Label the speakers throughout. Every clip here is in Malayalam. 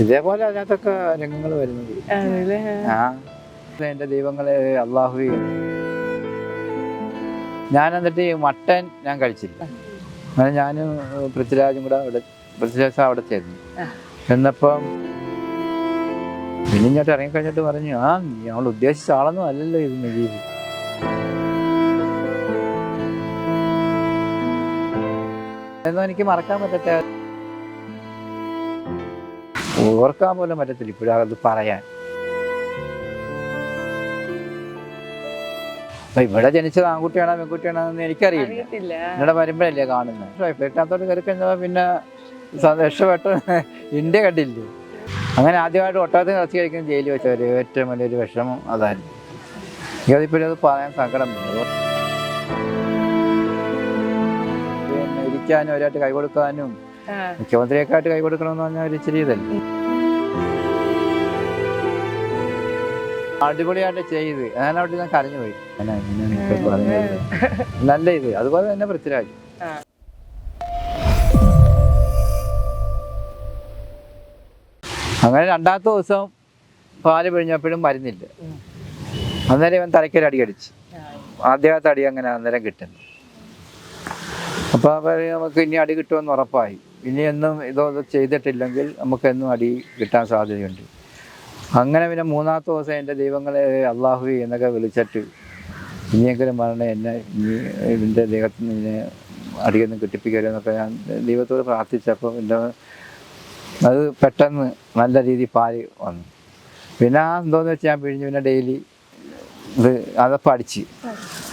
Speaker 1: ഇതേപോലെ അതിനകത്തൊക്കെ രംഗങ്ങൾ വരുന്നത്. ആ. എന്റെ ദൈവങ്ങളെ അള്ളാഹു ഞാൻ എന്നിട്ട് ഈ മട്ടൻ ഞാൻ കഴിച്ചില്ല. അങ്ങനെ ഞാനും പൃഥ്വിരാജും കൂടെ അവിടെ പൃഥ്വിരാജ് അവിടെ ചേർന്നു. എന്നപ്പം പിന്നെ ഇങ്ങോട്ട് ഇറങ്ങിക്കഴിഞ്ഞിട്ട് പറഞ്ഞു ആ നീ ഞങ്ങൾ ഉദ്ദേശിച്ച ആളൊന്നും അല്ലല്ലോ ഇത് നജീബ് എന്നോ എനിക്ക് മറക്കാൻ പറ്റത്ത ഓർക്കാൻ പോലും പറ്റത്തില്ല ഇപ്പോഴും അത് പറയാൻ. അപ്പൊ ഇവിടെ ജനിച്ചത് ആൺകുട്ടിയാണോ പെൺകുട്ടിയാണോ എന്ന് എനിക്കറിയില്ല. ഇവിടെ വരുമ്പോഴല്ലേ കാണുന്നത് എട്ടാമത്തോട്ട് കയറി കഴിഞ്ഞാൽ പിന്നെ രക്ഷപ്പെട്ട ഇന്ത്യ കണ്ടില്ലേ? അങ്ങനെ ആദ്യമായിട്ട് ഒട്ടകത്തിന് ഇറച്ചി കഴിക്കുന്ന ജയിലിൽ വെച്ചവർ ഏറ്റവും വലിയൊരു വിഷമം അതായിരുന്നു. എനിക്കതിപ്പോഴും അത് പറയാൻ സങ്കടം ഇരിക്കാനും ഒരായിട്ട് കൈ കൊടുക്കാനും
Speaker 2: ആ,
Speaker 1: മുഖ്യമന്ത്രിയൊക്കെ ആയിട്ട് കൈ കൊടുക്കണമെന്ന് പറഞ്ഞാൽ ഒരു ഇച്ചിരി ഇതല്ലേ? അടിപൊളിയായിട്ട് ചെയ്ത്. ഞാൻ അവിടെ ഞാൻ കരഞ്ഞു പോയി. അങ്ങനെ ഇങ്ങനെ ഇപ്പൊ നല്ല ഇത്. അതുപോലെ തന്നെ പൃഥ്വിരാജ്. അങ്ങനെ രണ്ടാമത്തെ ദിവസം പാൽ പിഴിഞ്ഞപ്പോഴും മരുന്നില്ല. അന്നേരം ഇവൻ തലയ്ക്കൊരു അടി അടിച്ച്. ആദ്യത്തെ അടി അങ്ങനെ അന്നേരം കിട്ടുന്നു. അപ്പോൾ നമുക്ക് ഇനി അടി കിട്ടുമെന്ന് ഉറപ്പായി. ഇനി എന്നും ഇതോ ചെയ്തിട്ടില്ലെങ്കിൽ നമുക്കെന്നും അടി കിട്ടാൻ സാധ്യതയുണ്ട്. അങ്ങനെ പിന്നെ മൂന്നാമത്തെ ദിവസം എന്റെ ദൈവങ്ങളെ അള്ളാഹു എന്നൊക്കെ വിളിച്ചിട്ട് ഇനിയെങ്കിലും മരണം എന്നെ ഇനി ഇതിന്റെ ദേഹത്തിൽ നിന്ന് ഇനി അടിയൊന്നും കിട്ടിപ്പിക്കരുതെന്നൊക്കെ ഞാൻ ദൈവത്തോട് പ്രാർത്ഥിച്ചപ്പോൾ എന്റെ അത് പെട്ടെന്ന് നല്ല രീതിയിൽ പാൽ വന്നു. പിന്നെ ആ എന്തോന്ന് വെച്ചാൽ ഞാൻ പിഴിഞ്ഞ് പിന്നെ ഡെയിലി ഇത് അതപ്പം അടിച്ച്.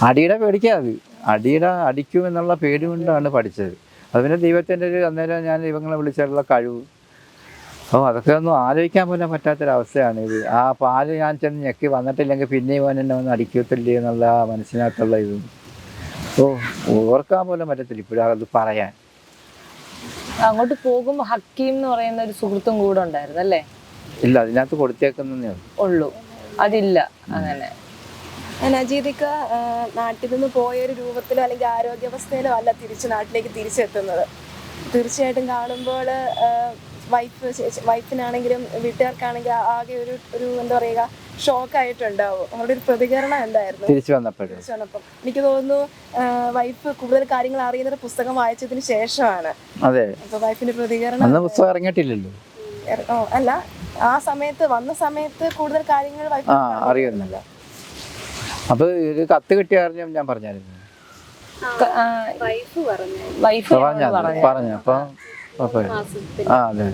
Speaker 1: അടിയുടെ പേടിക്കാത് അടിയുടെ അടിക്കും എന്നുള്ള പേടി കൊണ്ടാണ് പഠിച്ചത്. അത് പിന്നെ ദൈവത്തിന്റെ ഒരു അന്നേരം ഞാൻ ദൈവങ്ങളെ വിളിച്ചിട്ടുള്ള കഴിവ്. അപ്പോൾ അതൊക്കെ ഒന്നും ആലോചിക്കാൻ പോലും പറ്റാത്തൊരവസ്ഥയാണ് ഇത്. ആ പാൽ ഞാൻ ചെന്ന് ഞെക്കി വന്നിട്ടില്ലെങ്കിൽ പിന്നെ ഇവൻ എന്നെ ഒന്ന് അടിക്കത്തില്ലേ എന്നുള്ള മനസ്സിനകത്തുള്ള ഇത്. ഓ ഓർക്കാൻ പോലും പറ്റത്തില്ല ഇപ്പോഴും അത് പറയാൻ.
Speaker 2: അങ്ങോട്ട് പോകുമ്പോൾ ഹക്കീം എന്ന് പറയുന്ന ഒരു സുഹൃത്തും കൂടെ ഉണ്ടായിരുന്നു അല്ലേ?
Speaker 1: ഇല്ല അതിനകത്ത് കൊടുത്തേക്കുന്നേ ഉള്ളൂ.
Speaker 2: അതില്ല അങ്ങനെ.
Speaker 3: നജീദിക്ക നാട്ടിൽ നിന്ന് പോയ ഒരു രൂപത്തിലോ അല്ലെങ്കിൽ ആരോഗ്യാവസ്ഥയിലോ അല്ല തിരിച്ച് നാട്ടിലേക്ക് തിരിച്ചെത്തുന്നത്. തീർച്ചയായിട്ടും കാണുമ്പോൾ വൈഫ് വൈഫിനാണെങ്കിലും വീട്ടുകാർക്കാണെങ്കിലും ആകെ ഒരു ഒരു എന്താ പറയുക ഷോക്കായിട്ടുണ്ടാവും അവരുടെ ഒരു പ്രതികരണം എന്തായിരുന്നു?
Speaker 1: തിരിച്ചു വന്നപ്പോൾ
Speaker 3: തിരിച്ചു എനിക്ക് തോന്നുന്നു വൈഫ് കൂടുതൽ കാര്യങ്ങൾ അറിയുന്ന ഒരു പുസ്തകം വായിച്ചതിന് ശേഷമാണ്.
Speaker 1: അതെ.
Speaker 3: അപ്പൊ വൈഫിന്റെ പ്രതികരണം
Speaker 1: അന്ന് പുസ്തകം ഇറങ്ങിയിട്ടില്ലല്ലോ.
Speaker 3: ഓ, അല്ല ആ സമയത്ത് വന്ന സമയത്ത് കൂടുതൽ കാര്യങ്ങൾ വൈഫ്
Speaker 1: അറിയുന്നില്ല. അപ്പൊ ഇത് കത്ത് കിട്ടിയ അറിഞ്ഞ ഞാൻ പറഞ്ഞായിരുന്നു.
Speaker 3: വൈഫ് പറഞ്ഞു.
Speaker 2: വൈഫ്
Speaker 1: പറഞ്ഞ അപ്പൊ. ആ അതെ.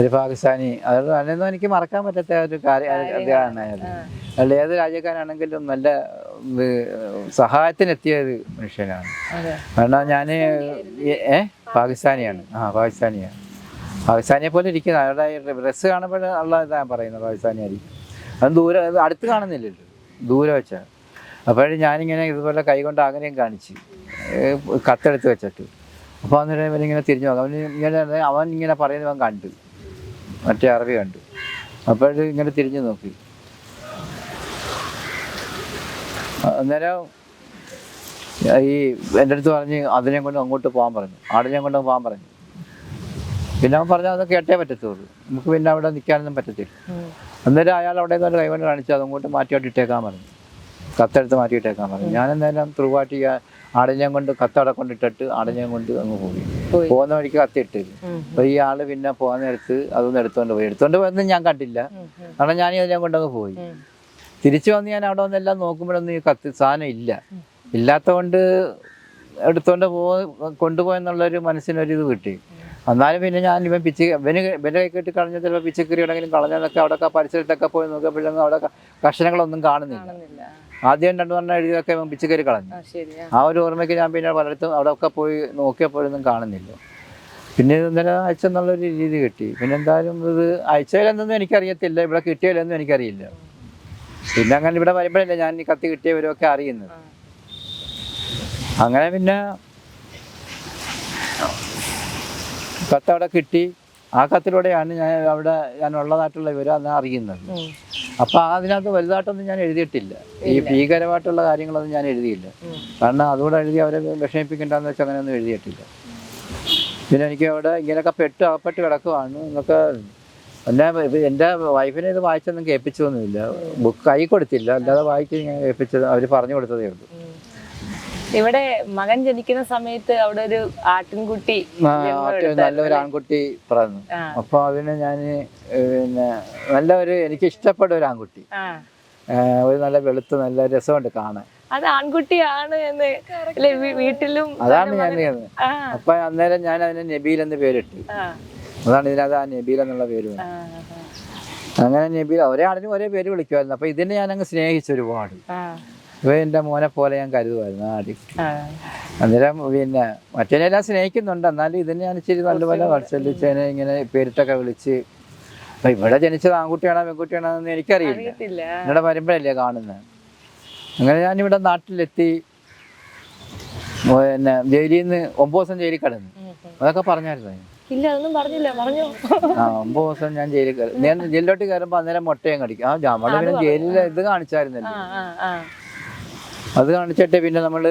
Speaker 1: ഒരു പാകിസ്ഥാനി അതായത് അതൊന്നും എനിക്ക് മറക്കാൻ പറ്റാത്ത ഒരു കാര്യം അല്ല ഏത് രാജ്യക്കാരാണെങ്കിലും നല്ല സഹായത്തിനെത്തിയ ഒരു മനുഷ്യനാണ്.
Speaker 2: അതെ.
Speaker 1: കാരണം ഞാൻ ഏ പാകിസ്ഥാനിയാണ്. ആ പാകിസ്ഥാനിയാണ്. പാകിസ്ഥാനിയെ പോലെ ഇരിക്കുന്നത് അവരുടെ ഡ്രസ്സ് കാണുമ്പോൾ ഉള്ള ഇതാ ഞാൻ പറയുന്നത് പാകിസ്ഥാനിയായിരിക്കും. അത് ദൂരെ അടുത്ത് കാണുന്നില്ലല്ലോ. ദൂരെ വെച്ചാണ് അപ്പോഴും ഞാനിങ്ങനെ ഇതുപോലെ കൈകൊണ്ട് ആഗ്രഹം കാണിച്ച് കത്തെടുത്ത് വെച്ചിട്ട്. അപ്പോൾ അന്നേരം ഇവനിങ്ങനെ തിരിഞ്ഞു നോക്കാം. അവന് ഇങ്ങനെ അവൻ ഇങ്ങനെ പറയുന്നവൻ അവൻ കണ്ടു. മറ്റേ അറബി കണ്ടു. അപ്പോഴും ഇങ്ങനെ തിരിഞ്ഞു നോക്കി. അന്നേരം ഈ എന്റെ അടുത്ത് പറഞ്ഞ് അതിനെ കൊണ്ട് അങ്ങോട്ട് പോകാൻ പറഞ്ഞു. ആടിനെ കൊണ്ട് പോകാൻ പറഞ്ഞു. പിന്നെ അവൻ പറഞ്ഞാൽ അത് കേട്ടേ പറ്റത്തുള്ളൂ. നമുക്ക് പിന്നെ അവിടെ നിൽക്കാനൊന്നും പറ്റത്തില്ല. അന്നേരം അയാൾ അവിടെ നിന്ന് കൈവൻ കാണിച്ചു അതങ്ങോട്ട് മാറ്റിയോട്ടിട്ടേക്കാൻ പറഞ്ഞു. കത്തെടുത്ത് മാറ്റിയിട്ടേക്കാൻ പറഞ്ഞു. ഞാൻ എന്തായാലും ത്രൂ അടഞ്ഞം കൊണ്ട് കത്തടെ കൊണ്ടിട്ടിട്ട് അടഞ്ഞം കൊണ്ട് അങ്ങ് പോയി. പോകുന്ന വഴിക്ക് കത്തിയിട്ട്
Speaker 2: ഉം.
Speaker 1: അപ്പോൾ ഈ ആൾ പിന്നെ പോകാൻ നേരത്ത് അതൊന്നും എടുത്തോണ്ട് പോയി. എടുത്തോണ്ട് പോയൊന്നും ഞാൻ കണ്ടില്ല. കാരണം ഞാൻ ഇതിനെ കൊണ്ടങ്ങ് പോയി. തിരിച്ചു വന്ന് ഞാൻ അവിടെ വന്നെല്ലാം നോക്കുമ്പോഴൊന്നും ഈ കത്ത് സാധനം ഇല്ല. ഇല്ലാത്തതുകൊണ്ട് എടുത്തോണ്ട് പോ കൊണ്ടുപോയെന്നുള്ളൊരു മനസ്സിനൊരു ഇത് കിട്ടി എന്നാലും പിന്നെ ഞാൻ ഇവൻ പിച്ച് ഇവന് ഇവന്റെ കൈ കെട്ടി കളഞ്ഞ ചിലപ്പോൾ പിച്ചക്കറി ഉണ്ടെങ്കിലും കളഞ്ഞതൊക്കെ അവിടെ പരിസരത്തൊക്കെ പോയി നോക്കിയപ്പോഴൊന്നും അവിടെ കഷണങ്ങളൊന്നും കാണുന്നില്ല. ആദ്യം രണ്ടു പറഞ്ഞ എഴുതിയൊക്കെ ഇവൻ പിച്ചക്കറി കളഞ്ഞു.
Speaker 2: ആ
Speaker 1: ഒരു ഓർമ്മയ്ക്ക് ഞാൻ പിന്നെ പലയിടത്തും അവിടെ ഒക്കെ പോയി നോക്കിയപ്പോഴൊന്നും കാണുന്നില്ല. പിന്നെ ഇത് ഇന്നലെ അയച്ചെന്നുള്ളൊരു രീതി കിട്ടി. പിന്നെ എന്തായാലും ഇത് അയച്ചതിലെന്നൊന്നും എനിക്കറിയത്തില്ല. ഇവിടെ കിട്ടിയതിലൊന്നും എനിക്കറിയില്ല. പിന്നെ അങ്ങനെ ഇവിടെ വരുമ്പോഴല്ലേ ഞാൻ ഈ കത്തി കിട്ടിയവരൊക്കെ അറിയുന്നത്. അങ്ങനെ പിന്നെ കത്ത് അവിടെ കിട്ടി. ആ കത്തിലൂടെയാണ് ഞാൻ അവിടെ ഞാൻ ഉള്ളതായിട്ടുള്ള വിവരം അതിനെ അറിയുന്നത്. അപ്പൊ അതിനകത്ത് വലുതായിട്ടൊന്നും ഞാൻ എഴുതിയിട്ടില്ല. ഈ ഭീകരമായിട്ടുള്ള കാര്യങ്ങളൊന്നും ഞാൻ എഴുതിയില്ല. കാരണം അതുകൂടെ എഴുതി അവരെ വിഷമിപ്പിക്കേണ്ടെന്ന് വെച്ചാൽ അങ്ങനെയൊന്നും എഴുതിയിട്ടില്ല. പിന്നെ എനിക്ക് അവിടെ ഇങ്ങനെയൊക്കെ പെട്ട് അകപ്പെട്ട് കിടക്കുവാണ്. എന്നൊക്കെ എന്നെ എന്റെ വൈഫിനെ ഇത് വായിച്ചൊന്നും കേൾപ്പിച്ചൊന്നുമില്ല. ബുക്ക് കൈ കൊടുത്തില്ല. അല്ലാതെ വായിച്ച് ഞാൻ കേൾപ്പിച്ചത് അവർ പറഞ്ഞു കൊടുത്തതേ ഉള്ളൂ.
Speaker 2: ഇവിടെ മകൻ ജനിക്കുന്ന സമയത്ത് അവിടെ ഒരു ആട്ടിൻകുട്ടി
Speaker 1: നല്ലൊരു ആൺകുട്ടി
Speaker 2: പറഞ്ഞു
Speaker 1: അപ്പൊ അതിന് ഞാൻ പിന്നെ നല്ലൊരു എനിക്ക് ഇഷ്ടപ്പെട്ട ഒരു ആൺകുട്ടി. ഒരു നല്ല വെളുത്ത് നല്ല രസമുണ്ട് കാണാൻ.
Speaker 2: അത് ആൺകുട്ടിയാണ് എന്ന് വീട്ടിലും
Speaker 1: അതാണ് ഞാൻ അപ്പൊ അന്നേരം ഞാൻ അതിന് നബീൽ എന്ന് പേരിട്ടു. അതാണ് ഇതിനകത്ത് ആ നബീൽ എന്നുള്ള പേര് അങ്ങനെ നബീൽ ഒരേ ആളിനും ഒരേ പേര് വിളിക്കുമായിരുന്നു. അപ്പൊ ഇതിനെ ഞാൻ അങ്ങ് സ്നേഹിച്ചു ഒരുപാട് ഇവ എന്റെ മോനെ പോലെ ഞാൻ കരുതുമായിരുന്നു. ആടി
Speaker 2: ആ.
Speaker 1: അന്നേരം പിന്നെ മറ്റേനെല്ലാം സ്നേഹിക്കുന്നുണ്ട്. എന്നാലും ഇതിനെ ഞാൻ ഇച്ചിരി നല്ലപോലെ വാത്സല്യച്ചേനെ ഇങ്ങനെ പേരിട്ടൊക്കെ വിളിച്ച് അപ്പൊ ഇവിടെ ജനിച്ചത് ആൺകുട്ടിയാണോ പെൺകുട്ടിയാണോ എന്ന് എനിക്കറിയില്ല ഇവിടെ വരുമ്പോഴല്ലേ കാണുന്നത് അങ്ങനെ ഞാനിവിടെ നാട്ടിലെത്തി. പിന്നെ ജയിലിൽ നിന്ന് ഒമ്പത് ദിവസം ജയിലിൽ കിടന്നു. അതൊക്കെ പറഞ്ഞായിരുന്നു?
Speaker 2: ഇല്ല അതൊന്നും പറഞ്ഞില്ല. പറഞ്ഞു.
Speaker 1: ആ ഒമ്പത് ദിവസം ഞാൻ ജയിലിൽ കയറി ഞാൻ ജയിലിലോട്ട് കയറുമ്പോൾ അന്നേരം മുട്ടയും കടിക്കും. ആ നമ്മൾ പിന്നെ ജയിലിൽ ഇത് കാണിച്ചായിരുന്നല്ലോ. അത് കാണിച്ചിട്ട് പിന്നെ നമ്മൾ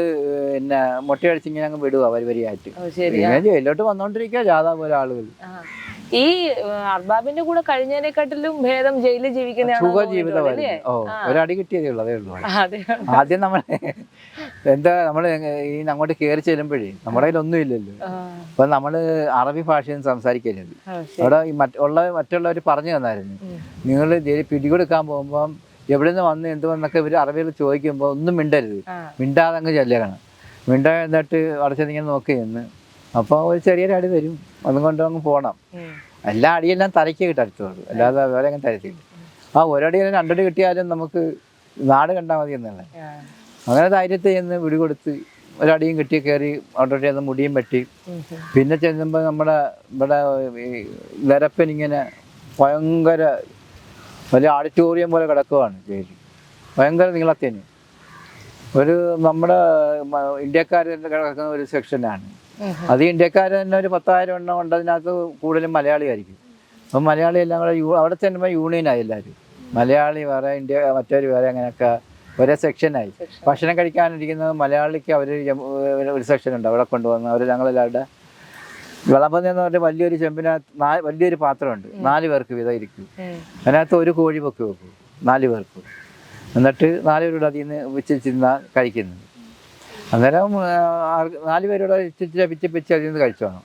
Speaker 1: പിന്നെ മുട്ടയടിച്ച് ഇങ്ങനെ അങ്ങ് വിടുക പരിപരിയായിട്ട് ജയിലോട്ട് വന്നോണ്ടിരിക്കുക ജാഥാ പോലെ ആളുകൾ
Speaker 2: ഈ അർബാബിന്റെ കൂടെ കഴിഞ്ഞതിനെക്കാട്ടിലും ഭേദം ജയിലിൽ ജീവിക്കുന്നതാണ്
Speaker 1: ഓ ഒരടി കിട്ടിയതേ ഉള്ളൂ അതേ ഉള്ളൂ. ആദ്യം നമ്മൾ എന്താ നമ്മൾ ഈ അങ്ങോട്ട് കയറി ചെല്ലുമ്പോഴേ നമ്മുടെ കയ്യിൽ ഒന്നും ഇല്ലല്ലോ. അപ്പൊ നമ്മൾ അറബി ഭാഷയിൽ സംസാരിക്കരുത്. അവിടെ ഈ മറ്റുള്ള മറ്റുള്ളവർ പറഞ്ഞു തന്നായിരുന്നു. നിങ്ങൾ ജയിലിൽ പിടികൊടുക്കാൻ പോകുമ്പം എവിടെ നിന്ന് വന്ന് എന്ത് വന്നൊക്കെ ഇവർ അറബികൾ ചോദിക്കുമ്പോൾ ഒന്നും മിണ്ടരുത്. മിണ്ടാതെ അങ്ങ് ചെല്ലണം മിണ്ടാ എന്നിട്ട് അവിടെ നോക്കി നിന്ന്. അപ്പോൾ ഒരു ചെറിയൊരു അടി വരും. അതും കൊണ്ട് അങ്ങ് പോകണം. എല്ലാ അടിയെല്ലാം തലയ്ക്ക് കിട്ടത്തുള്ളൂ അല്ലാതെ വേറെ അങ്ങനെ തരത്തില്ല ആ ഒരടി അല്ലെങ്കിൽ രണ്ടടി കിട്ടിയാലും നമുക്ക് നാട് കണ്ടാൽ മതി എന്നല്ല അങ്ങനെ ധൈര്യത്തിൽ ചെന്ന് വിടികൊടുത്ത് ഒരടിയും കിട്ടി കയറി അവിടെ ചെന്ന് മുടിയും വെട്ടി. പിന്നെ ചെല്ലുമ്പോൾ നമ്മുടെ ഇവിടെ നിരപ്പനിങ്ങനെ ഭയങ്കര വലിയ ഓഡിറ്റോറിയം പോലെ കിടക്കുകയാണ് ജയിലിൽ. ഭയങ്കര നീളത്തിന്. ഒരു നമ്മുടെ ഇന്ത്യക്കാർ കിടക്കുന്ന ഒരു സെക്ഷനാണ് അത് ഇന്ത്യക്കാർ തന്നെ ഒരു പത്തായിരം എണ്ണം ഉണ്ട് അതിനകത്ത് കൂടുതലും മലയാളിയായിരിക്കും അപ്പം മലയാളി എല്ലാം കൂടെ യൂ അവിടെ തന്നെ യൂണിയനായി എല്ലാവരും മലയാളി വേറെ ഇന്ത്യ മറ്റൊരു വേറെ അങ്ങനെയൊക്കെ ഒരേ സെക്ഷനായി ഭക്ഷണം കഴിക്കാനിരിക്കുന്നത് മലയാളിക്ക് അവർ ഒരു സെക്ഷൻ ഉണ്ട്. അവിടെ കൊണ്ടുവന്ന് അവർ ഞങ്ങളെല്ലാവരുടെ വിളമ്പുന്ന എന്ന് പറഞ്ഞാൽ വലിയൊരു ചെമ്പിനകത്ത് വലിയൊരു പാത്രമുണ്ട്. നാല് പേർക്ക് വീതം ഇരിക്കും അതിനകത്ത് ഒരു കോഴി പൊക്കി വെക്കും. നാല് പേർക്ക്. എന്നിട്ട് നാല് പേരോട് അതിൽ നിന്ന് വിച്ചിരുന്ന കഴിക്കുന്നത്. അന്നേരം നാല് പേരോട് ഇച്ചിരി പിച്ച് പിച്ച് അതിൽ നിന്ന് കഴിച്ചു വേണം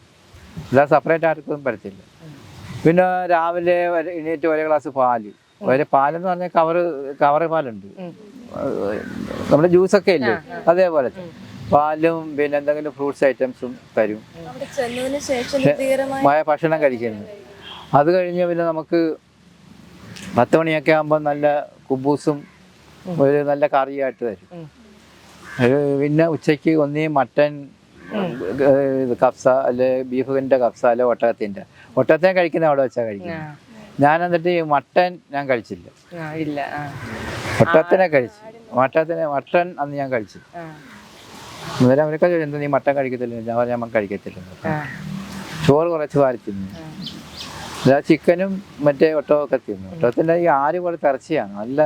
Speaker 1: അല്ലാതെ സെപ്പറേറ്റ് ആർക്കും പറ്റത്തില്ല. പിന്നെ രാവിലെ എണീറ്റ് ഒരു ഗ്ലാസ് പാൽ. ഒരു പാലെന്ന് പറഞ്ഞാൽ കവറ് കവറ് പാലുണ്ട്. നമ്മുടെ ജ്യൂസൊക്കെ ഇല്ലേ? അതേപോലെ പാലും പിന്നെ എന്തെങ്കിലും ഫ്രൂട്ട്സ് ഐറ്റംസും തരും. മായ ഭക്ഷണം കഴിക്കുന്നത് അത് കഴിഞ്ഞ് പിന്നെ നമുക്ക് പത്ത് മണിയൊക്കെ ആകുമ്പോൾ നല്ല കുബൂസും ഒരു നല്ല കറിയായിട്ട് തരും. പിന്നെ ഉച്ചയ്ക്ക് ഒന്നേ മട്ടൻ കബ്സ അല്ലെ ബീഫിന്റെ കപ്സ അല്ലെ ഒട്ടകത്തിന്റെ. ഒട്ടകത്തെ കഴിക്കുന്ന അവിടെ വെച്ചാൽ
Speaker 2: കഴിക്കും
Speaker 1: കഴിക്കുന്നത്. ഞാൻ എന്നിട്ട് ഈ മട്ടൻ ഞാൻ കഴിച്ചില്ല.
Speaker 2: ആ, ഇല്ല ആ,
Speaker 1: കഴിച്ചു. മട്ടത്തിനെ മട്ടൻ അന്ന് ഞാൻ കഴിച്ചു അന്നേരം അവരൊക്കെ ചോദിച്ചു, എന്താ നീ മട്ടൻ കഴിക്കത്തില്ല ഞാൻ പറഞ്ഞു നമ്മൾ കഴിക്കത്തില്ല ചോറ് കുറച്ച് വാരിച്ചിരുന്നു അതാ ചിക്കനും മറ്റേ ഒട്ടകമൊക്കെ തിന്നു. ഒട്ടകത്തിന്റെ ഈ ആര് പോലത്തെ ഇറച്ചിയാണ്. നല്ല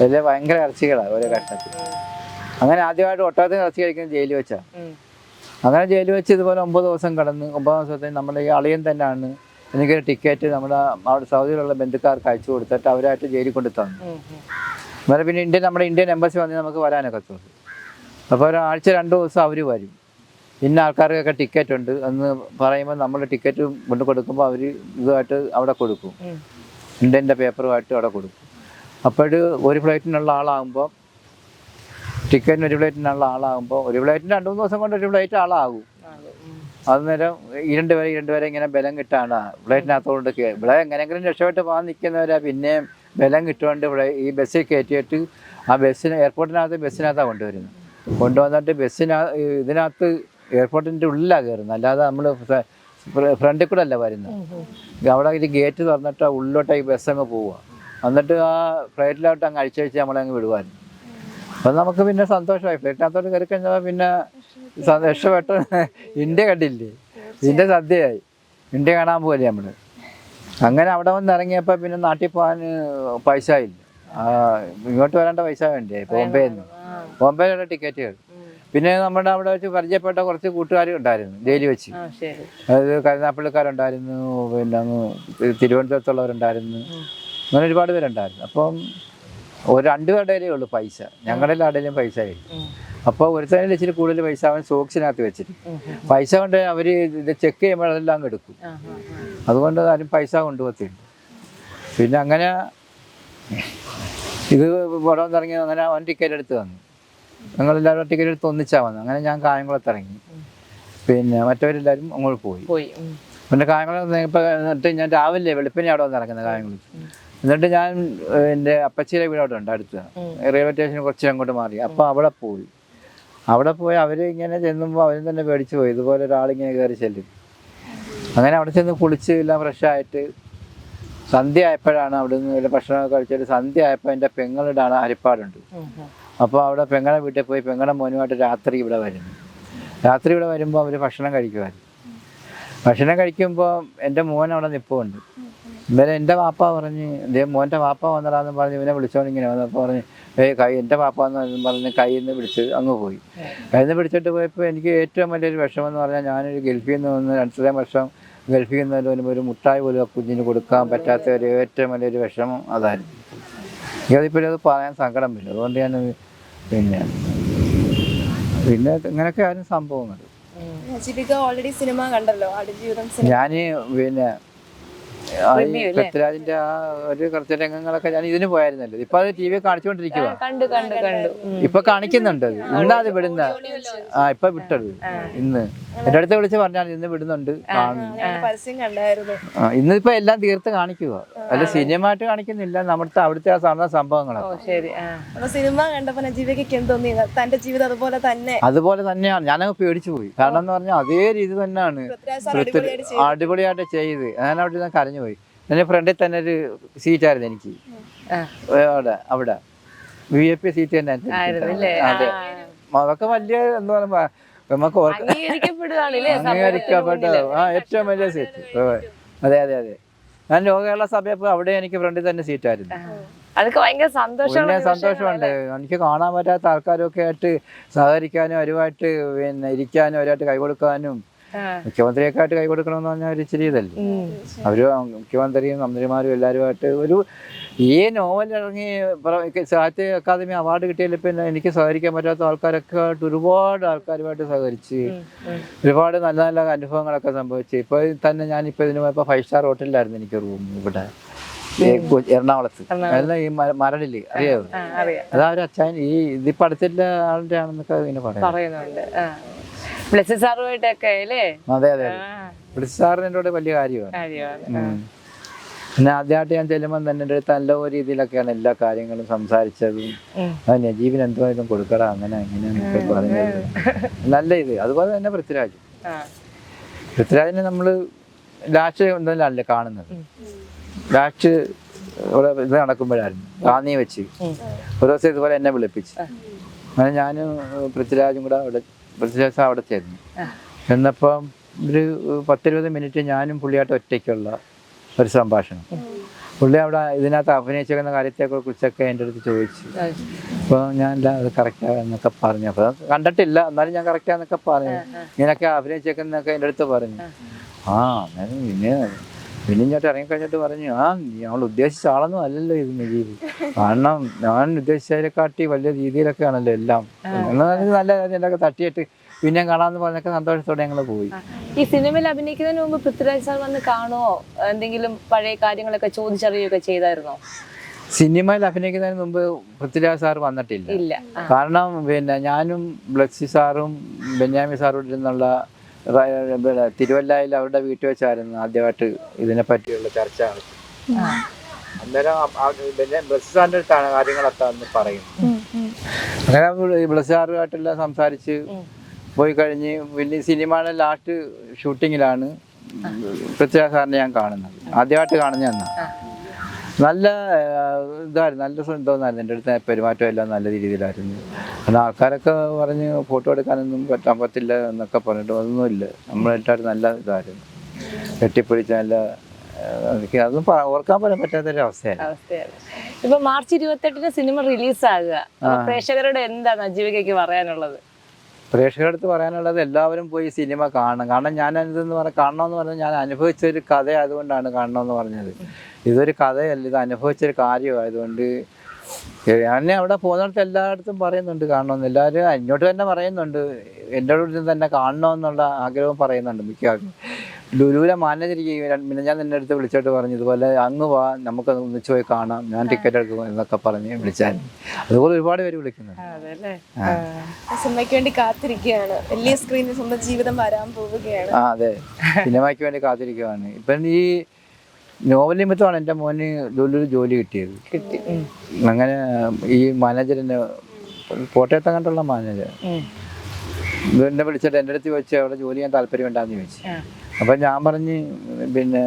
Speaker 1: വലിയ ഭയങ്കര ഇറച്ചികളാണ് ഓരോ കഷ്ണത്തിൽ അങ്ങനെ ആദ്യമായിട്ട് ഒട്ടകത്തിന് ഇറച്ചി കഴിക്കുന്നത് ജയിലിൽ വെച്ചാണ് അങ്ങനെ ജയിലിൽ വെച്ച് ഇതുപോലെ ഒമ്പത് ദിവസം കടന്ന് ഒമ്പത് ദിവസത്തെ നമ്മുടെ ഈ അളിയൻ തന്നെയാണ് എനിക്കൊരു ടിക്കറ്റ് നമ്മുടെ അവിടെ സൗദിയിലുള്ള ബന്ധുക്കാർക്ക് അയച്ചു കൊടുത്തിട്ട് അവരായിട്ട് ജയിലിൽ കൊണ്ട് തന്നു പിന്നെ ഇന്ത്യൻ നമ്മുടെ ഇന്ത്യൻ എംബസി വന്ന് നമുക്ക് വരാനൊക്കെ തോന്നും അപ്പോൾ ഒരാഴ്ച രണ്ട് ദിവസം അവർ വരും. ഇന്ന ആൾക്കാർക്കൊക്കെ ടിക്കറ്റ് ഉണ്ട്. എന്ന് പറയുമ്പോൾ നമ്മൾ ടിക്കറ്റ് കൊണ്ട് കൊടുക്കുമ്പോൾ അവർ ഇതുമായിട്ട് അവിടെ കൊടുക്കും. ഇന്ത്യന്റെ പേപ്പറുമായിട്ട് അവിടെ കൊടുക്കും. അപ്പോൾ ഒരു ഫ്ലൈറ്റിനുള്ള ആളാകുമ്പോൾ ടിക്കറ്റിന് ഒരു ഫ്ലൈറ്റിനുള്ള ആളാകുമ്പോൾ ഒരു ഫ്ലൈറ്റിന് രണ്ട് മൂന്ന് ദിവസം കൊണ്ട് ഒരു ഫ്ലൈറ്റ് ആളാകും. അന്നേരം ഇരണ്ട് വരെ ഇരണ്ട് വരെ ഇങ്ങനെ ബലം കിട്ടാണ് ഫ്ലൈറ്റിനകത്തോണ്ട് ഇവിടെ എങ്ങനെയെങ്കിലും രക്ഷപ്പെട്ട് പോകാൻ നിൽക്കുന്നവരാ പിന്നെയും ബലം കിട്ടുകൊണ്ട് ഇവിടെ ഈ ബസ്സിൽ കയറ്റിയിട്ട് ആ ബസ്സിന് എയർപോർട്ടിനകത്ത് ബസ്സിനകത്താണ് കൊണ്ടുവരുന്നത്. കൊണ്ടുവന്നിട്ട് ബസ്സിന ഇതിനകത്ത് എയർപോർട്ടിന്റെ ഉള്ളിലാണ് കയറുന്നത് അല്ലാതെ നമ്മൾ ഫ്രണ്ടിൽ കൂടെ അല്ല വരുന്നത്. അവിടെ ഒരു ഗേറ്റ് തുറന്നിട്ട് ഉള്ളിലോട്ട് ഈ ബസ് അങ്ങ് പോവുക എന്നിട്ട് ആ ഫ്ലൈറ്റിലോട്ട് അങ്ങ് അഴിച്ചഴിച്ച് നമ്മളങ്ങ് വിടുവായിരുന്നു. അപ്പം നമുക്ക് പിന്നെ സന്തോഷമായി. ഫ്ലൈറ്റിനകത്തോട്ട് കയറി കഴിഞ്ഞാൽ പിന്നെ രക്ഷപ്പെട്ട. ഇന്ത്യ കണ്ടില്ലേ? ഇന്ത്യ സദ്യയായി. ഇന്ത്യ കാണാൻ പോലെ നമ്മൾ അങ്ങനെ അവിടെ വന്ന് ഇറങ്ങിയപ്പോൾ പിന്നെ നാട്ടിൽ പോകാൻ പൈസ ഇല്ല. ഇങ്ങോട്ട് വരേണ്ട പൈസ വേണ്ടേ? ബോംബെയിൽ നിന്ന് ബോംബെയിലുള്ള ടിക്കറ്റുകൾ. പിന്നെ നമ്മുടെ അവിടെ വെച്ച് പരിചയപ്പെട്ട കുറച്ച് കൂട്ടുകാരും ഉണ്ടായിരുന്നു ഡെയിലി വെച്ച്. അതായത് കരുനാപ്പള്ളിക്കാരുണ്ടായിരുന്നു പിന്നെ അങ്ങ് തിരുവനന്തപുരത്തുള്ളവരുണ്ടായിരുന്നു. അങ്ങനെ ഒരുപാട് പേരുണ്ടായിരുന്നു. അപ്പം ഒരു രണ്ട് പേരുടെ ഉള്ളൂ പൈസ. ഞങ്ങളുടെ എല്ലാവരുടെയും പൈസ ആയി. അപ്പോൾ ഒരുത്തനിൽ വെച്ചിട്ട് കൂടുതൽ പൈസ അവൻ സോക്സിനകത്ത് വെച്ചിട്ട്. പൈസ കൊണ്ട് അവർ ഇത് ചെക്ക് ചെയ്യുമ്പോൾ അതെല്ലാം എടുക്കും. അതുകൊണ്ട് ആരും പൈസ കൊണ്ടുപോകത്തില്ല. പിന്നെ അങ്ങനെ ഇത് പടം ഇറങ്ങി അങ്ങനെ അവൻ ടിക്കറ്റ് എടുത്ത് വന്നു ഞങ്ങളെല്ലാവരും ടിക്കറ്റ് എടുത്ത് ഒന്നിച്ചാ വന്നു അങ്ങനെ ഞാൻ കായംകുളത്ത് ഇറങ്ങി. പിന്നെ മറ്റവരെല്ലാവരും അങ്ങോട്ട് പോയി.
Speaker 2: പോയി.
Speaker 1: പിന്നെ കായംകുളം എന്നിട്ട് ഞാൻ രാവിലെ വെളുപ്പിനെ അവിടെ വന്ന് ഇറങ്ങുന്നത് കായംകുളത്ത്. എന്നിട്ട് ഞാൻ എന്റെ അപ്പച്ചിയുടെ വീട് അവിടെ ഉണ്ട് അടുത്ത്. റെയിൽവേ സ്റ്റേഷന് കുറച്ച് അങ്ങോട്ട് മാറി. അപ്പോൾ അവിടെ പോയി. അവിടെ പോയി അവർ ഇങ്ങനെ ചെന്നുമ്പോൾ അവരും തന്നെ പേടിച്ചു പോയി. ഇതുപോലെ ഒരാളിങ്ങനെ കയറി ചെല്ലും. അങ്ങനെ അവിടെ ചെന്ന് കുളിച്ച് എല്ലാം ഫ്രഷായിട്ട് സന്ധ്യ ആയപ്പോഴാണ് അവിടെ നിന്ന് വല്ല ഭക്ഷണമൊക്കെ കഴിച്ചിട്ട് സന്ധ്യ ആയപ്പോൾ എന്റെ പെങ്ങളുടെ ആണ് ഹരിപ്പാടുണ്ട്. അപ്പോൾ അവിടെ പെങ്ങളെ വീട്ടിൽ പോയി പെങ്ങളുടെ മോനുമായിട്ട് രാത്രി ഇവിടെ വരുന്നു. രാത്രി ഇവിടെ വരുമ്പോൾ അവർ ഭക്ഷണം കഴിക്കുമായിരുന്നു. ഭക്ഷണം കഴിക്കുമ്പോൾ എന്റെ മോൻ അവിടെ നിൽപ്പുണ്ട് ഇന്നലെ എന്റെ വാപ്പ പറഞ്ഞ് ഇതേ മോന്റെ വാപ്പ വന്നടാന്ന് പറഞ്ഞ് ഇവനെ വിളിച്ചോണ്ട് ഇങ്ങനെ വന്നപ്പോൾ പറഞ്ഞ് ഏയ് കൈ എന്റെ വാപ്പ എന്ന് പറഞ്ഞ് കയ്യിൽ നിന്ന് പിടിച്ച് അങ്ങ് പോയി. കയ്യിൽ നിന്ന് പിടിച്ചിട്ട് പോയപ്പോൾ എനിക്ക് ഏറ്റവും വലിയൊരു വിഷമം എന്ന് പറഞ്ഞാൽ ഞാനൊരു ഗൾഫിൽ നിന്ന് വന്ന് രണ്ടര വർഷം ഗൾഫിൽ ഒരു മുട്ടായി പോലും ആ കുഞ്ഞിന് കൊടുക്കാൻ പറ്റാത്ത ഒരു ഏറ്റവും വലിയൊരു വിഷമം അതായിരുന്നു. എനിക്കതിപ്പോഴും അത് പറയാൻ സങ്കടം വരും. അതുകൊണ്ട് ഞാൻ പിന്നെ പിന്നെ ഇങ്ങനെയൊക്കെ ആയിരുന്നു സംഭവങ്ങൾ.
Speaker 3: ഓൾറെഡി സിനിമ കണ്ടല്ലോ?
Speaker 1: ഞാൻ പിന്നെ ആ ഈ
Speaker 2: Review അല്ലേ?
Speaker 1: പൃഥ്വിരാജിന്റെ ആ ഒരു കുറച്ച് രംഗങ്ങളൊക്കെ ഞാൻ ഇതിന് പോയായിരുന്നല്ലോ. ഇപ്പൊ അത് ടി വി കാണിച്ചുകൊണ്ടിരിക്കുക
Speaker 2: കണ്ടു കണ്ടു കണ്ടു.
Speaker 1: ഇപ്പൊ കാണിക്കുന്നുണ്ട് അത്. ഇന്നാ അത് വിടുന്ന ആ ഇപ്പൊ വിട്ടത്. ഇന്ന്. എന്റെ അടുത്ത് വിളിച്ച് പറഞ്ഞാൽ ഇന്ന് വിടുന്നുണ്ട് ഇന്നിപ്പോ എല്ലാം തീർത്ത് കാണിക്കുക അല്ല സിനിമ ആയിട്ട് കാണിക്കുന്നില്ല. നമ്മുടെ അവിടുത്തെ ആ സാധാരണ
Speaker 3: അപ്പൊ സിനിമ കണ്ടപ്പോ തന്റെ ജീവിതം അതുപോലെ തന്നെ.
Speaker 1: അതുപോലെ തന്നെയാണ്. ഞാനങ്ങ് പേടിച്ചു പോയി. കാരണം എന്ന് പറഞ്ഞാൽ അതേ രീതി തന്നെയാണ്
Speaker 3: അടിപൊളിയായിട്ട് ചെയ്ത്.
Speaker 1: ഞാൻ അവിടെ നിന്ന് കരഞ്ഞു പോയി എന്റെ ഫ്രണ്ടിൽ തന്നെ ഒരു സീറ്റായിരുന്നു എനിക്ക്. അവിടെ അവിടെ. വി എ പി സീറ്റ് തന്നെ. അതെ. അതൊക്കെ വലിയ എന്ന് പറയുക നമുക്ക് അംഗീകരിക്കപ്പെട്ട. ആ ഏറ്റവും വലിയ സീറ്റ് അതെ അതെ അതെ. ഞാൻ ലോകകേരള സഭയപ്പോൾ അവിടെ എനിക്ക് ഫ്രണ്ടിൽ തന്നെ സീറ്റായിരുന്നു
Speaker 2: അതൊക്കെ ഭയങ്കര
Speaker 1: സന്തോഷമുണ്ട്. എനിക്ക് കാണാൻ പറ്റാത്ത ആൾക്കാരൊക്കെ ആയിട്ട് സഹകരിക്കാനും അവരുമായിട്ട് പിന്നെ ഇരിക്കാനും അവരുമായിട്ട് കൈ കൊടുക്കാനും
Speaker 2: ആ.
Speaker 1: മുഖ്യമന്ത്രിയൊക്കെ കൈ കൊടുക്കണമെന്ന് പറഞ്ഞാൽ ഒരു ഇച്ചിരി ഇതല്ലേ. അവർ മുഖ്യമന്ത്രിയും മന്ത്രിമാരും എല്ലാവരുമായിട്ട് ഒരു ഈ നോവൽ ഇറങ്ങി സാഹിത്യ അക്കാദമി അവാർഡ് കിട്ടിയാലും പിന്നെ എനിക്ക് സഹകരിക്കാൻ പറ്റാത്ത ആൾക്കാരൊക്കെ ആയിട്ട് ഒരുപാട് ആൾക്കാരുമായിട്ട് സഹകരിച്ച്. ഒരുപാട് നല്ല നല്ല അനുഭവങ്ങളൊക്കെ സംഭവിച്ച്. ഇപ്പോൾ തന്നെ ഞാനിപ്പോൾ ഇതിന് പോയപ്പോൾ ഫൈവ് സ്റ്റാർ ഹോട്ടലിലായിരുന്നു എനിക്ക് റൂം ഇവിടെ. എറണാകുളത്ത്. അല്ല ഈ മരടിൽ. അറിയാമോ
Speaker 2: ആ,
Speaker 1: അതാ ഒരു അച്ഛൻ ഈ ഇതിപ്പടുത്തില്ല ആളുടെ ആണെന്നൊക്കെ ഇങ്ങനെ പറയാം
Speaker 2: പറയുന്നുണ്ട്. ബ്ലസ് സാറുമായിട്ടൊക്കെ അല്ലേ
Speaker 1: അതെ അതെ
Speaker 2: ആ.
Speaker 1: വിളിച്ച സാറിന് എന്റെ വലിയ കാര്യമാണ്. പിന്നെ ആദ്യമായിട്ട് ഞാൻ ചെല്ലുമ്പോൾ തന്നെ എന്റെ അടുത്ത് നല്ല രീതിയിലൊക്കെയാണ് എല്ലാ കാര്യങ്ങളും സംസാരിച്ചതും. നജീബിന് എന്തുമായിട്ടും കൊടുക്കടാ അങ്ങനെ അങ്ങനെ എന്നൊക്കെ പറഞ്ഞത്. നല്ല ഇത്. അതുപോലെ തന്നെ പൃഥ്വിരാജ്. പൃഥ്വിരാജിനെ നമ്മൾ ലാസ്റ്റ് എന്തെങ്കിലല്ലേ കാണുന്നത്? ലാസ്റ്റ് ഇവിടെ ഇത് നടക്കുമ്പോഴായിരുന്നു. റാന്നി വെച്ച്. ഒരു ദിവസം ഇതുപോലെ എന്നെ വിളിപ്പിച്ച്. അങ്ങനെ ഞാനും പൃഥ്വിരാജും കൂടെ അവിടെ സാർ അവിടെ ചെന്നു. ചെന്നപ്പം ഒരു പത്തിരുപത് മിനിറ്റ് ഞാനും പുള്ളിയായിട്ട് ഒറ്റയ്ക്കുള്ള ഒരു സംഭാഷണം. പുള്ളി അവിടെ ഇതിനകത്ത് അഭിനയിച്ചേക്കുന്ന കാര്യത്തെ കുറിച്ചൊക്കെ എന്റെ അടുത്ത് ചോദിച്ചു. അപ്പോൾ ഞാൻ അത് കറക്റ്റാ എന്നൊക്കെ പറഞ്ഞു. അപ്പോൾ കണ്ടിട്ടില്ല എന്നാലും ഞാൻ കറക്റ്റാന്നൊക്കെ പറഞ്ഞു. ഇങ്ങനെയൊക്കെ അഭിനയിച്ചേക്കുന്നൊക്കെ എന്റെ അടുത്ത് പറഞ്ഞു. ആ. ഞാൻ പിന്നെ ഞാൻ ഇങ്ങോട്ട് ഇറങ്ങിക്കഴിഞ്ഞിട്ട് പറഞ്ഞു ആ ഞങ്ങൾ ഉദ്ദേശിച്ച ആളൊന്നും അല്ലല്ലോ ഇത് നജീബ് കാരണം ഞാൻ ഉദ്ദേശിച്ചതിനെക്കാട്ടി വലിയ രീതിയിലൊക്കെയാണല്ലോ എല്ലാം. എന്നാലും നല്ല കാര്യങ്ങളൊക്കെ തട്ടിയിട്ട് പിന്നെ കാണാന്ന് പറഞ്ഞൊക്കെ സന്തോഷത്തോടെ ഞങ്ങൾ പോയി.
Speaker 2: ഈ സിനിമയിൽ അഭിനയിക്കുന്നതിന് മുമ്പ് പൃഥ്വിരാജ് സാർ വന്ന് കാണുമോ എന്തെങ്കിലും പഴയ കാര്യങ്ങളൊക്കെ ചോദിച്ചറിയുകയൊക്കെ ചെയ്തായിരുന്നോ?
Speaker 1: സിനിമയിൽ അഭിനയിക്കുന്നതിന് മുമ്പ് പൃഥ്വിരാജ് സാർ വന്നിട്ടില്ല. കാരണം പിന്നെ ഞാനും ബ്ലക്സി സാറും ബെന്യാമി സാറും ഇരുന്നുള്ള തിരുവല്ലയിൽ അവരുടെ വീട്ടിൽ വെച്ചായിരുന്നു ആദ്യമായിട്ട് ഇതിനെ പറ്റിയുള്ള ചർച്ച. അന്നേരം സാറിന്റെ അടുത്താണ് കാര്യങ്ങളൊക്കെ അന്ന് പറയുന്നത്. അങ്ങനെ സാറുമായിട്ടെല്ലാം സംസാരിച്ച് പോയി കഴിഞ്ഞ് വലിയ സിനിമയുടെ ലാസ്റ്റ് ഷൂട്ടിങ്ങിലാണ് പ്രത്യേക സാറിനെ ഞാൻ കാണുന്നത്. ആദ്യമായിട്ട് കാണുന്ന അന്ന്. നല്ല ഇതായിരുന്നു നല്ല സ്വന്തമായിരുന്നു എന്റെ അടുത്ത് പെരുമാറ്റം എല്ലാം നല്ല രീതിയിലായിരുന്നു. കാരണം ആൾക്കാരൊക്കെ പറഞ്ഞ് ഫോട്ടോ എടുക്കാനൊന്നും പറ്റാൻ പറ്റില്ല എന്നൊക്കെ പറഞ്ഞിട്ട് അതൊന്നുമില്ല. നമ്മളെല്ലാവരും നല്ല ഇതായിരുന്നു കെട്ടിപ്പിടിച്ച നല്ല അതൊന്നും ഓർക്കാൻ പോലും അവസ്ഥയായിരുന്നു
Speaker 2: അവസ്ഥയാണ്. ഇപ്പൊ മാർച്ച് ഇരുപത്തെട്ടിന് സിനിമ റിലീസ് ആകുക അപ്പൊ പ്രേക്ഷകരോട് എന്താണ് നജീവികയ്ക്ക് പറയാനുള്ളത്?
Speaker 1: പ്രേക്ഷകരടുത്ത് പറയാനുള്ളത് എല്ലാവരും പോയി സിനിമ കാണണം. കാരണം ഞാൻ ഇതെന്ന് പറഞ്ഞാൽ കാണണമെന്ന് പറഞ്ഞാൽ ഞാൻ അനുഭവിച്ച ഒരു കഥ ആയതുകൊണ്ടാണ് കാണണമെന്ന് പറഞ്ഞത്. ഇതൊരു കഥയല്ല ഇത് അനുഭവിച്ചൊരു കാര്യമായതുകൊണ്ട് ഞാൻ അവിടെ പോകുന്നിടത്ത് എല്ലായിടത്തും പറയുന്നുണ്ട് കാണണമെന്ന്. എല്ലാവരും എന്നോട്ട് തന്നെ പറയുന്നുണ്ട്. എന്റെ അടുത്ത് തന്നെ കാണണമെന്നുള്ള ആഗ്രഹം പറയുന്നുണ്ട് മിക്കവാറും. ലുലുവിലെ മാനേജർ പിന്നെ ഞാൻ എന്റെ അടുത്ത് വിളിച്ചിട്ട് പറഞ്ഞു ഇതുപോലെ അങ്ങ് വാ നമുക്ക് ഒന്നിച്ച് പോയി കാണാം. ഞാൻ ടിക്കറ്റ് എടുക്കും എന്നൊക്കെ പറഞ്ഞ് വിളിച്ചാൽ അതുപോലെ ഒരുപാട് പേര്
Speaker 3: വിളിക്കുന്നു സിനിമയ്ക്ക് വേണ്ടി കാത്തിരിക്കുകയാണ്. വലിയ സ്ക്രീനിൽ സ്വന്തം ജീവിതം വരാൻ പോവുകയാണ്.
Speaker 1: ആ അതെ. സിനിമയ്ക്ക് വേണ്ടി കാത്തിരിക്കുകയാണ്. ഇപ്പം ഈ നോവൽ നിമിത്തമാണ് എന്റെ മോന് ജോലിയൊരു ജോലി കിട്ടിയത്.
Speaker 2: കിട്ടി.
Speaker 1: അങ്ങനെ ഈ മാനേജറിന് കോട്ടയത്ത് കണ്ടുള്ള മാനേജർ. എന്നെ വിളിച്ചിട്ട് എന്റെ അടുത്ത് ചോദിച്ചു അവിടെ ജോലി ചെയ്യാൻ താല്പര്യം ഉണ്ടാന്ന് ചോദിച്ചു. അപ്പം ഞാൻ പറഞ്ഞ് പിന്നെ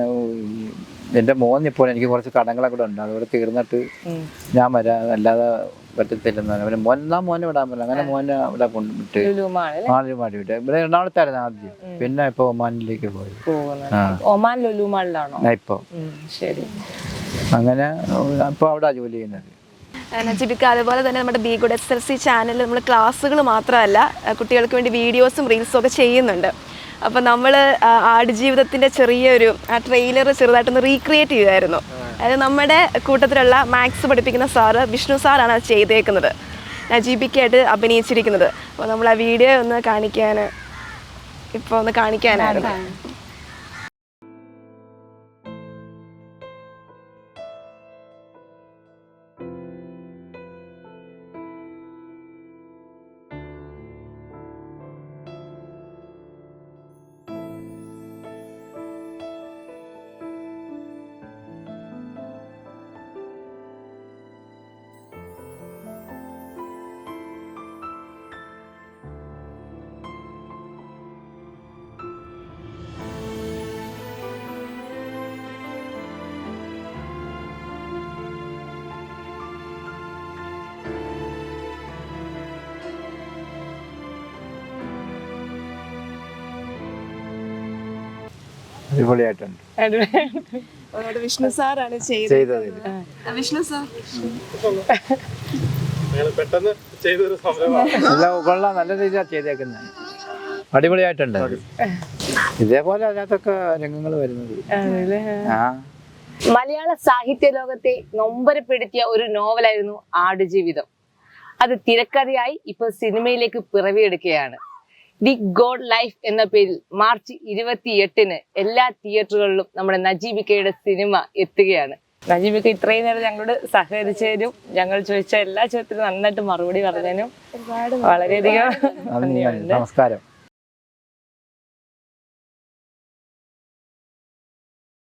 Speaker 1: എന്റെ മോൻ ഇപ്പോൾ എനിക്ക് കുറച്ച് കടങ്ങളൊക്കെ കൂടെ ഉണ്ട് അതുകൂടെ തീർന്നിട്ട് ഞാൻ വരാം. അല്ലാതെ പറ്റത്തില്ലെന്ന് പറഞ്ഞു. പിന്നെ മോൻ മോനെ വിടാൻ പറ്റില്ല. അങ്ങനെ മോനെ ഇവിടെ കൊണ്ടുവിട്ട് മാറി മാറി വിട്ട്. ഇവിടെ എറണാകുളത്തായിരുന്നു ആദ്യം. പിന്നെ ഇപ്പൊ ഒമാനിലേക്ക് പോയി.
Speaker 2: ഒമാൻ ലുലുമാളിലാണോ?
Speaker 1: ഞാൻ ഇപ്പോൾ
Speaker 2: ശരി.
Speaker 1: അങ്ങനെ ഇപ്പൊ അവിടെ ജോലി ചെയ്യുന്നത്.
Speaker 3: ചിബിക്ക അതുപോലെ തന്നെ നമ്മുടെ B good S L C ചാനലിൽ നമ്മൾ ക്ലാസ്സുകൾ മാത്രമല്ല കുട്ടികൾക്ക് വേണ്ടി വീഡിയോസും റീൽസും ഒക്കെ ചെയ്യുന്നുണ്ട്. അപ്പോൾ നമ്മൾ ആടുജീവിതത്തിന്റെ ചെറിയൊരു ആ ട്രെയിലർ ചെറുതായിട്ടൊന്ന് റീക്രിയേറ്റ് ചെയ്യുമായിരുന്നു അതായത് നമ്മുടെ കൂട്ടത്തിലുള്ള മാത്സ് പഠിപ്പിക്കുന്ന സാറ് വിഷ്ണു സാറാണ് അത് ചെയ്തേക്കുന്നത്. നജീബിക്കായിട്ട് അഭിനയിച്ചിരിക്കുന്നത്. അപ്പോൾ നമ്മൾ ആ വീഡിയോ ഒന്ന് കാണിക്കാൻ ഇപ്പോൾ ഒന്ന് കാണിക്കാനായിരുന്നു.
Speaker 1: അടിപൊളിയായിട്ടുണ്ട്.
Speaker 3: അതുകൊണ്ട് വിഷ്ണു സാറാണ് ചെയ്തത്.
Speaker 1: ചെയ്തത്
Speaker 3: വിഷ്ണു സാർ.
Speaker 4: പെട്ടെന്ന് ചെയ്തൊരു
Speaker 1: എല്ലാം കൊള്ളാം. നല്ല രീതിയിലാണ് ചെയ്തേക്കുന്നത് അടിപൊളിയായിട്ടുണ്ട്. ഇതേപോലെ അതിനകത്തൊക്കെ രംഗങ്ങൾ വരുന്നത്. ആ.
Speaker 2: മലയാള സാഹിത്യ ലോകത്തെ നൊമ്പരപ്പെടുത്തിയ ഒരു നോവലായിരുന്നു ആടുജീവിതം. അത് തിരക്കഥയായി ഇപ്പൊ സിനിമയിലേക്ക് പിറവിയെടുക്കുകയാണ്. ദി ഗോഡ് ലൈഫ് എന്ന പേരിൽ മാർച്ച് ഇരുപത്തി എട്ടിന് എല്ലാ തിയേറ്ററുകളിലും നമ്മുടെ നജീബിക്കയുടെ സിനിമ എത്തുകയാണ്. നജീബിക്ക ഇത്രയും നേരം ഞങ്ങളോട് സഹകരിച്ചതിനും ഞങ്ങൾ ചോദിച്ച എല്ലാ ചോദ്യത്തിനും നന്നായിട്ട് മറുപടി പറഞ്ഞതിനും വളരെയധികം
Speaker 1: നന്ദി നമസ്കാരം.